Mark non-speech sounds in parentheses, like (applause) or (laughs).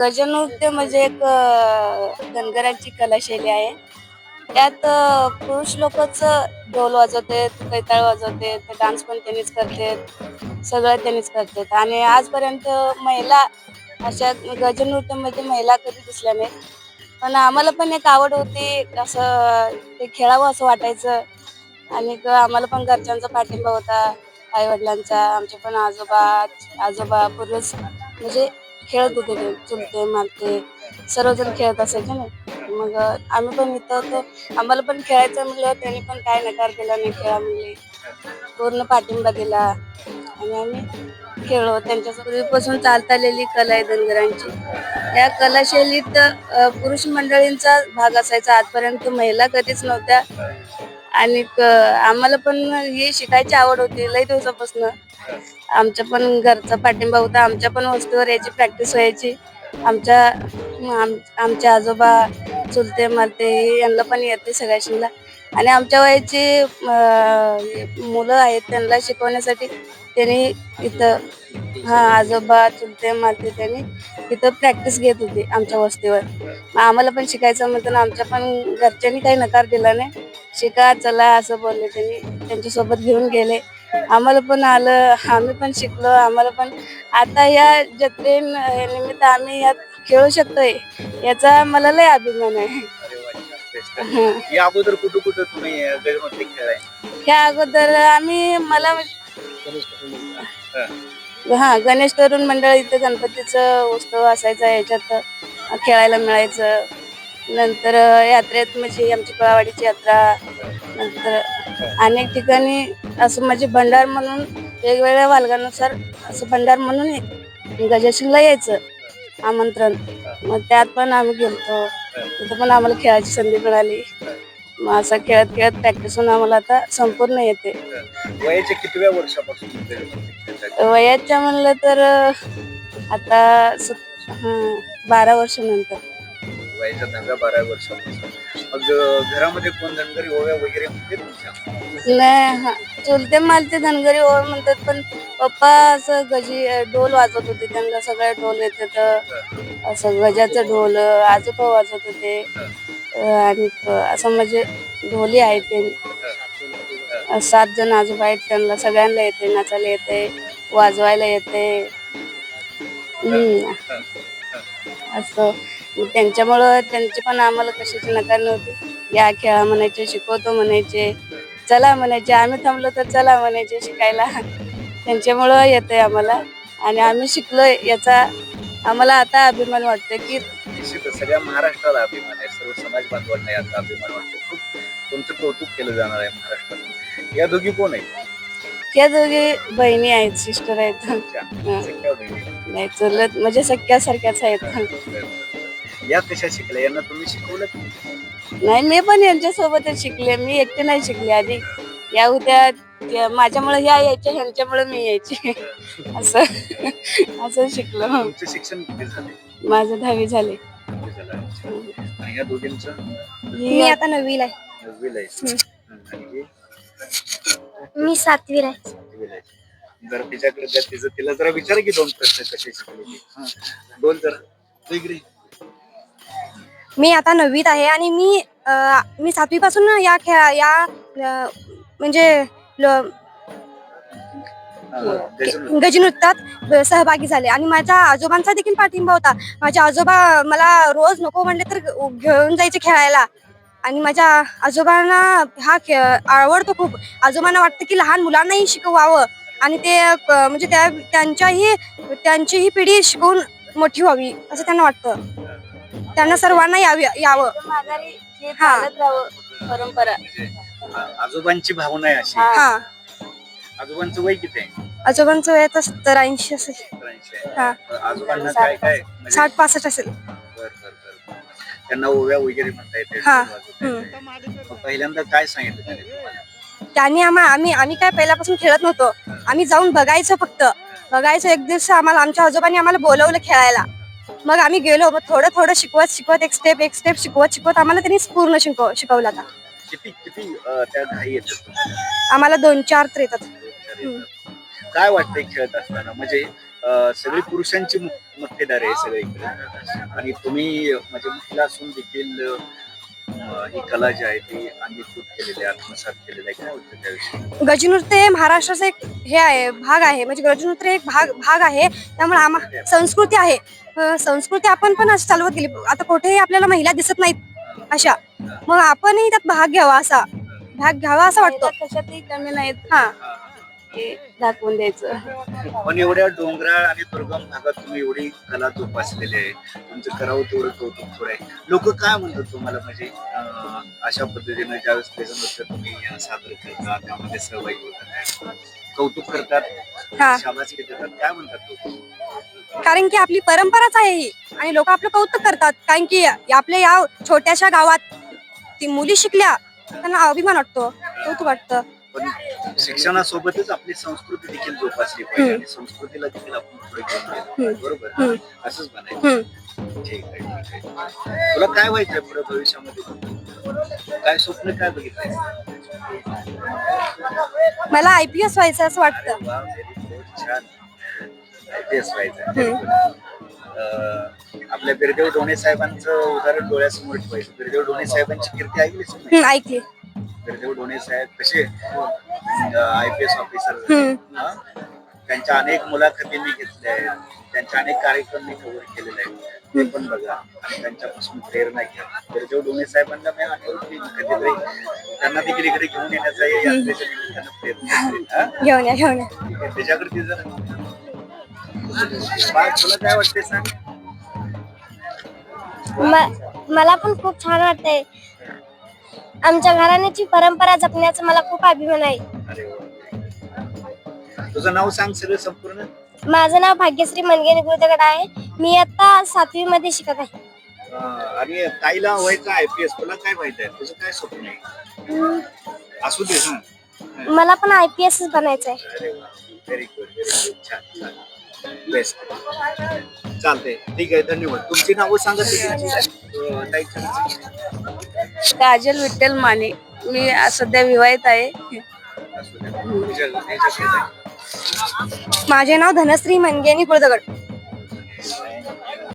गजनृत्य म्हणजे एक धनगरांची कलाशैली आहे. त्यात पुरुष लोकच ढोल वाजवते कैताळ वाजवते डान्स पण त्यांनीच करते सगळं त्यांनीच करतात. आणि आजपर्यंत महिला अशा गजनृत्यामध्ये महिला कधी दिसल्या नाहीत. पण आम्हाला पण एक आवड होती असं ते खेळावं असं वाटायचं. आणि आम्हाला पण घरच्यांचा पाठिंबा होता आई वडिलांचा आमचे पण आजोबा आजोबा पूर्वज म्हणजे खेळत होते ते चुलते मारते सर्वजण खेळत असायचे ना. मग आम्ही पण इथं होतो. आम्हाला पण खेळायचं म्हणलं त्यांनी पण काय नकार केला नाही खेळा म्हणले. पूर्ण पाठिंबा दिला. आणि आम्ही खेळलो. त्यांच्या पूर्वीपासून चालत आलेली कला आहे धनगरांची. या कलाशैलीत पुरुष मंडळींचा भाग असायचा. आजपर्यंत महिला कधीच नव्हत्या. आणि क- आम्हाला पण ही शिकायची आवड होती लई दिवसापासून. आमच्या पण घरचा पाठिंबा होता. आमच्या पण वस्तूवर याची प्रॅक्टिस व्हायची. आमच्या आम- आमचे आजोबा चुलते मालते यांना पण येते सगळ्याशीला आणि आमच्या वयाची अं, मुलं आहेत त्यांना शिकवण्यासाठी त्यांनी इथं हा आजोबा चुलते मालते त्यांनी इथं प्रॅक्टिस घेत होती आमच्या वस्तीवर. मग आम्हाला पण शिकायचं म्हणतं ना आमच्या पण घरच्यांनी काही नकार दिला नाही. शिका चला असं बोलले त्यांनी. त्यांच्यासोबत घेऊन गेले. आम्हाला पण आलं. आम्ही पण शिकलो. आम्हाला पण आता या जत्रे निमित्त आम्ही यात खेळू शकतोय. याचा मला लय अभिमान आहे. या अगोदर कुठं कुठं तुम्ही अं, गजमध्ये खेळाय ह्या अगोदर आम्ही मला हा गणेश तरुण मंडळ इथं गणपतीचं उत्सव असायचा. याच्यात खेळायला मिळायचं. नंतर यात्रेत म्हणजे आमची कळावाडीची यात्रा नंतर अनेक ठिकाणी असं म्हणजे भंडार म्हणून वेगवेगळ्या वालगानुसार असं भंडार म्हणून गजशिंगला यायचं आमंत्रण. मग त्यात पण आम्ही गेलतो. तिथं पण आम्हाला खेळायची संधी मिळाली. मग असं खेळत खेळत प्रॅक्टिस होऊन आम्हाला आता संपूर्ण येते. वयाच्या कितव्या वर्षापासून? वयाच्या म्हणलं तर आता बारा वर्षानंतर. वयाच्या दहाव्या बारा वर्षापासून. मग घरामध्ये कोण धनगरी ओव्या वगैरे म्हणते तुमच्या? नाही हा चुलते मालते धनगरी ओळ म्हणतात पण पप्पा असं गजी ढोल वाजवत होते त्यांना सगळे ढोल येत असं गजाचं ढोल आजोबा वाजवत होते. आणि असं म्हणजे ढोली आहेत ते. सात जण आजोबा आहेत त्यांना सगळ्यांना येते नाचायला येते वाजवायला येते. असं. मग त्यांच्यामुळं त्यांची पण आम्हाला कशाची नकार नव्हती. या खेळा म्हणायचे शिकवतो म्हणायचे चला म्हणायचे आम्ही थांबलो तर चला म्हणायचे शिकायला. त्यांच्यामुळं येते आम्हाला. आणि आम्ही शिकलोय याचा आम्हाला आता अभिमान वाटतो की निश्चितच सगळ्या महाराष्ट्राला अभिमान आहे. सर्व समाज बांधवांना याचा अभिमान वाटतो. खूप तुमचं कौतुक केलं जाणार आहे महाराष्ट्रात. या दोघी कोण आहेत? या दोघी बहिणी आहेत सिस्टर आहेत. हं. सख्या बहिणी. नाही चुलत म्हणजे सख्यासारख्याच आहेत. या कशा शिकल्या यांना तुम्ही शिकवलं का? नाही मी पण यांच्यासोबतच शिकले मी एकटी नाही शिकले आधी या होत्या त्या- माझ्यामुळे ह्या यायच्या ह्यांच्यामुळे मी यायची (laughs) असं असं शिकलो तुमचं शिक्षण किती झाले माझं दहावी झाले किती झालं? अच्छा. आणि या दोघींचं मी आता नववीला आहे नववीला आहे हं. आणि हे मी सातवीला आहे सातवीला आहे. जरा तिच्याकडे तिचं तिला जरा विचार की दोन प्रश्न कसे शिकले ते. हं. बोल जरा तू इकडे ये. मी आता नववीत आहे आणि मी अ, मी सातवीपासून या खेळा या अ, म्हणजे ल- हं. गजनृत्यात सहभागी झाले. आणि माझ्या आजोबांचा देखील पाठिंबा होता. माझे आजोबा मला रोज नको म्हणले तर घेऊन जायचे खेळायला. आणि माझ्या आजोबांना हा खेळ आवडतो खूप. आजोबांना वाटतं की लहान मुलांनाही शिकवावं. आणि ते म्हणजे त्या त्यांच्याही त्यांचीही पिढी शिकवून मोठी व्हावी असं त्यांना वाटतं. त्यांना सर्वांना यावी यावं. माघारी हे हा. चालत राहावं परंपरा. म्हणजे आ- आजोबांची भावना आहे अशी. हा. हा. आजोबांचं वय किती आहे? आजोबांचं वय आता सत्तर ऐंशी असेल. सत्तरऐंशी आहे. हा. तर आजोबांना काय काय म्हणजे साठ पासष्ट असेल. बर बर बर. त्यांना ओव्या वगैरे म्हणता येते. हा. वाजवता येते. मग पहिल्यांदा काय सांगितलं त्याने तुम्हाला? त्यांनी आम्हा आम्ही आम्ही काय पहिल्यापासून खेळत नव्हतो. आम्ही जाऊन बघायचो फक्त. बघायचो एक दिवस आम्हाला आमच्या आजोबांनी आम्हाला बोलवलं खेळायला. मग आम्ही गेलो मग थोडं थोडं शिकवत शिकवत एक स्टेप एक स्टेप शिकवत शिकवत आम्हाला त्यांनी पूर्ण शिकव शिकवलं आता. किती किती अं, त्या घाई येतात तुम्हाला? आम्हाला दोन चार तर येतात. काय वाटतंय खेळत असताना? म्हणजे अं, सगळी पुरुषांची मु- मक्तेदारी आहे सगळीकडे आणि तुम्ही म्हणजे महिला असून देखील अं, ही कला जी आहे ती अंगीकृत केलेली आहे आत्मसात केलेली आहे. काय होतं त्याविषयी? गजनृत्य हे महाराष्ट्राचा एक हे आहे भाग आहे. म्हणजे गजनृत्य एक भाग भाग आहे. त्यामुळे आम्हा संस्कृती आहे. अं, संस्कृती आपण पण असं चालवत गेली. आता कुठेही आपल्याला महिला दिसत नाहीत. अशा. मग आपणही त्यात भाग घ्यावा असा. भाग घ्यावा असं वाटतं. कशातही कमी नाहीत. हा. हे दाखवून द्यायचं. पण एवढ्या डोंगराळ आणि दुर्गम भागात तुम्ही एवढी कला जोपासलेली आहे. तुमचं करावं तेवढं कौतुक थोडं आहे. लोक काय म्हणतात तुम्हाला? म्हणजे अं, अशा पद्धतीनं ज्यावेळेस त्याच्यानंतर तुम्ही अं, सादर करता त्यामध्ये सहभागी होतात कौतुक करतात हा. शाबासकी देतात. काय म्हणतात लोक? कारण की आपली परंपराच आहे ही. आणि लोक आपलं कौतुक करतात. कारण की आपल्या या छोट्याशा गावात ती मुली शिकल्या त्यांना अभिमान वाटतो कौतुक वाटतं. पण शिक्षणासोबतच आपली संस्कृती देखील जोपासली पाहिजे आणि संस्कृतीला देखील आपण पुढे घेऊन गेलं. बरोबर. असंच म्हणायचं. ठीक आहे ठीक आहे तुला काय व्हायचंय पुढे भविष्यामध्ये? काय स्वप्न काय बघितलंय? मला आय पी एस व्हायचं असं वाटतं. छान. IPS व्हायचं आपल्या बिरदेव ढोणे साहेबांचं उदाहरण डोळ्यासमोर ठेवायचं. बिरदेव ढोणे साहेबांची कीर्ती ऐकलीच हम्म, ऐकली. बिरदेव ढोणे साहेब कसे आय पी एस ऑफिसर. त्यांच्या अनेक मुलाखती मी घेतल्या आहेत. त्यांच्या अनेक कार्यक्रम मी कव्हर केलेले आहेत. ते पण बघा. आणि त्यांच्यापासून प्रेरणा घ्या. बिरदेव ढोणे साहेबांना मी आठवते कधीतरी त्यांना देखील इकडे घेऊन येण्याचा या यात्रेच्या निमित्तानं. हा? घेऊन या घेऊन या. ठीक आहे, त्याच्याकडे जर बाळ, तुला काय वाटते सांग? मला पण खूप छान वाटतंय. आमच्या घराण्याची परंपरा जपण्याचा मला खूप अभिमान आहे. अरे वा. तुझं नाव सांग सगळं संपूर्ण. माझं नाव भाग्यश्री मनगे निगुळदगड आहे. मी आता सातवी मध्ये शिकत आहे. अं, आणि ताईला व्हायचं आय पी एस तुला काय व्हायचं आहे? तुझं काय स्वप्न आहे? असू दे हा. मला पण आय पी एस बनायचं आहे अरे वा. व्हेरी गुड व्हेरी गुड छान छान. बेस्ट चालतंय. ठीक आहे धन्यवाद. तुमची नावं सांगा तिघींची. अं, ताईच्या नावाची. काजल विठ्ठल माने. मी सध्या विवाहित आहे. माझे नाव धनश्री मनगेनी कुळदगड.